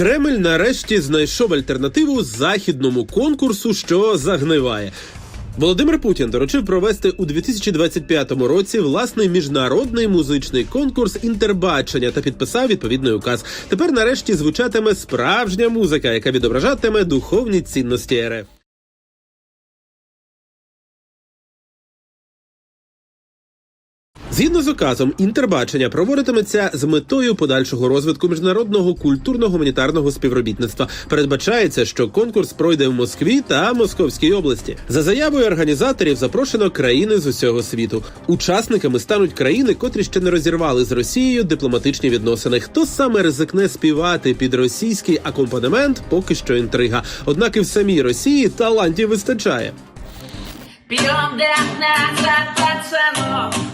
Кремль нарешті знайшов альтернативу західному конкурсу, що загниває. Володимир Путін доручив провести у 2025 році власний міжнародний музичний конкурс інтербачення та підписав відповідний указ. Тепер нарешті звучатиме справжня музика, яка відображатиме духовні цінності РФ. Згідно з указом, інтербачення проводитиметься з метою подальшого розвитку міжнародного культурно-гуманітарного співробітництва. Передбачається, що конкурс пройде в Москві та Московській області. За заявою організаторів запрошено країни з усього світу. Учасниками стануть країни, котрі ще не розірвали з Росією дипломатичні відносини. Хто саме ризикне співати під російський акомпанемент, поки що інтрига. Однак і в самій Росії талантів вистачає. Пьем до нас пацанов,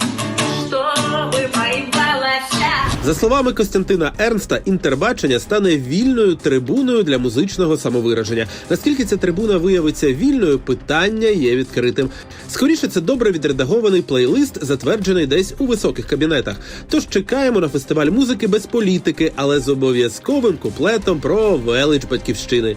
За словами Костянтина Ернста, інтербачення стане вільною трибуною для музичного самовираження. Наскільки ця трибуна виявиться вільною, питання є відкритим. Скоріше, це добре відредагований плейлист, затверджений десь у високих кабінетах. Тож чекаємо на фестиваль музики без політики, але з обов'язковим куплетом про велич батьківщини.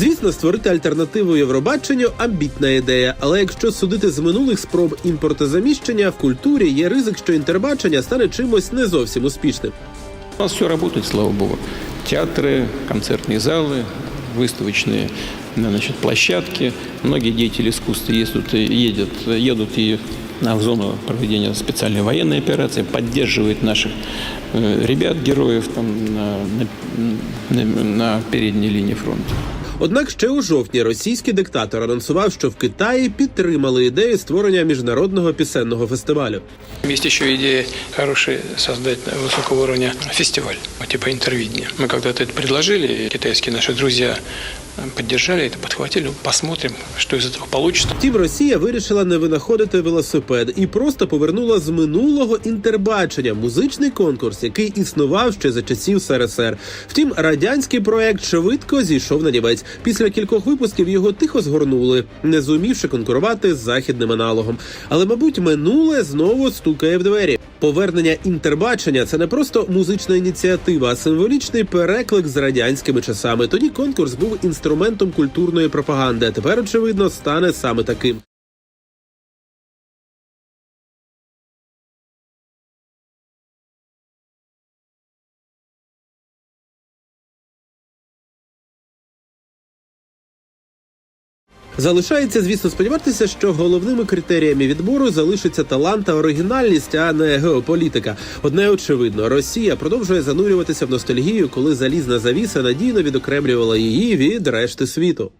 Звісно, створити альтернативу Євробаченню амбітна ідея. Але якщо судити з минулих спроб імпортозаміщення в культурі, є ризик, що інтербачення стане чимось не зовсім успішним. У нас все работает, слава богу. Театры, концертные залы, выставочные значит, площадки. Многие деятели искусства ездят, и едят, едут и в зону проведения специальной военной операции, поддерживают наших э, ребят, героев там, на, на, на- на передней линии фронта. Однак ще у жовтні російський диктатор анонсував, що в Китаї підтримали ідею створення міжнародного пісенного фестивалю. Есть еще идея хорошая создать высокого уровня фестиваль, ну, типа интервидения. Мы когда-то это предложили, и китайские наши друзья поддержали это, подхватили. Посмотрим, что из этого получится. Втім, Росія вирішила не винаходити велосипед і просто повернула з минулого інтербачення музичний конкурс, який існував ще за часів СРСР. Втім, радянський проект швидко зійшов на нівець. Після кількох випусків його тихо згорнули, не зумівши конкурувати з західним аналогом. Але, мабуть, минуле знову стукає в двері. Повернення інтербачення це не просто музична ініціатива, а символічний переклик з радянськими часами. Тоді конкурс був інструментом культурної пропаганди. А тепер, очевидно, стане саме таким. Залишається, звісно, сподіватися, що головними критеріями відбору залишиться талант та оригінальність, а не геополітика. Одне очевидно, Росія продовжує занурюватися в ностальгію, коли залізна завіса надійно відокремлювала її від решти світу.